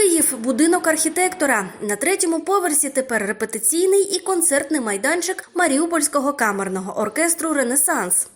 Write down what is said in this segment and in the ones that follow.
Київ будинок архітектора. На третьому поверсі тепер репетиційний і концертний майданчик Маріупольського камерного оркестру Ренесанс.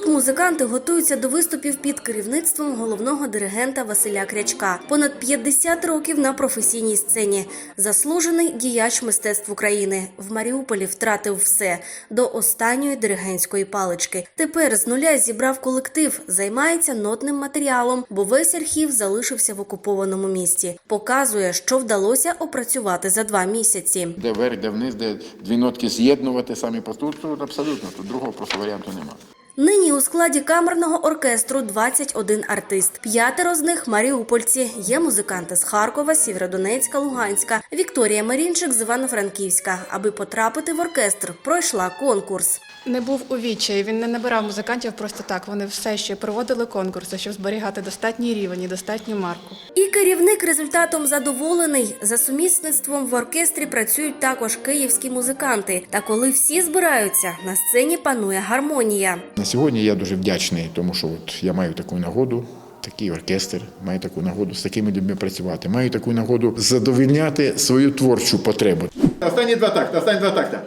Тут музиканти готуються до виступів під керівництвом головного диригента Василя Крячка. Понад 50 років на професійній сцені. Заслужений діяч мистецтв України. В Маріуполі втратив все до останньої диригентської палички. Тепер з нуля зібрав колектив, займається нотним матеріалом, бо весь архів залишився в окупованому місті. Показує, що вдалося опрацювати за два місяці. Де вверх, де вниз, де дві нотки з'єднувати самі по тут, тут абсолютно. Тут другого просто варіанту немає. Нині у складі камерного оркестру 21 артист. П'ятеро з них маріупольці. Є музиканти з Харкова, Сєвєродонецька, Луганська. Вікторія Марінчик з Івано-Франківська. Аби потрапити в оркестр, пройшла конкурс. Не був у відчаї, він не набирав музикантів просто так. Вони все ще проводили конкурси, щоб зберігати достатній рівень і достатню марку. І керівник результатом задоволений. За сумісництвом в оркестрі працюють також київські музиканти. Та коли всі збираються, на сцені панує гармонія. Сьогодні я дуже вдячний, тому що от я маю таку нагоду. Такий оркестр маю таку нагоду з такими людьми працювати. Маю таку нагоду задовільняти свою творчу потребу. Останні два такта, останні два такта.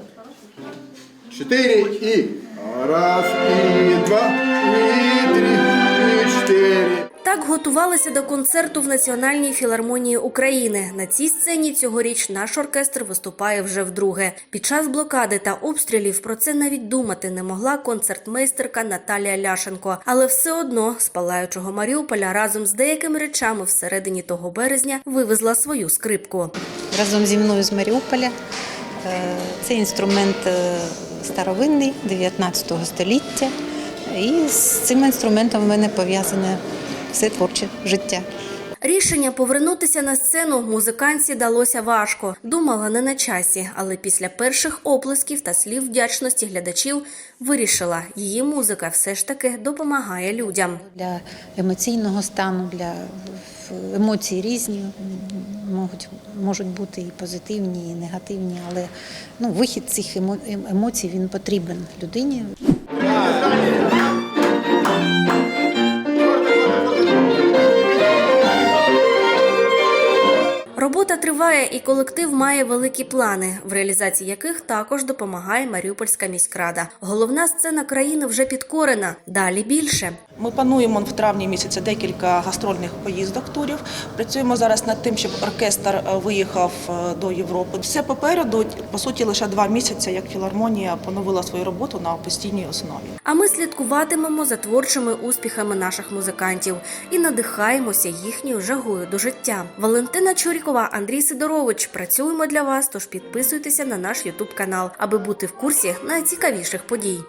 Чотири і. Раз, і два, і. Так готувалися до концерту в Національній філармонії України. На цій сцені цьогоріч наш оркестр виступає вже вдруге. Під час блокади та обстрілів про це навіть думати не могла концертмейстерка Наталія Ляшенко. Але все одно з палаючого Маріуполя разом з деякими речами всередині того березня вивезла свою скрипку. разом зі мною з Маріуполя. Е, Це інструмент е, старовинний 19 століття. І з цим інструментом в мене пов'язане все творче життя. Рішення повернутися на сцену музиканці далося важко. Думала не на часі, але після перших оплесків та слів вдячності глядачів вирішила, її музика все ж таки допомагає людям. Для емоційного стану, для емоції різні можуть, можуть бути і позитивні, і негативні, але ну, вихід цих емо- ем- емоцій він потрібен людині. Триває, і колектив має великі плани, в реалізації яких також допомагає Маріупольська міськрада. Головна сцена країни вже підкорена. Далі більше. Ми плануємо в травні місяці декілька гастрольних поїздок турів. Працюємо зараз над тим, щоб оркестр е, виїхав е, до Європи. Все попереду, по суті, лише два місяці, як філармонія поновила свою роботу на постійній основі. А ми слідкуватимемо за творчими успіхами наших музикантів і надихаємося їхньою жагою до життя. Валентина Чурікова, Андрій Сидорович. Працюємо для вас. Тож підписуйтеся на наш Ютуб канал, аби бути в курсі найцікавіших подій.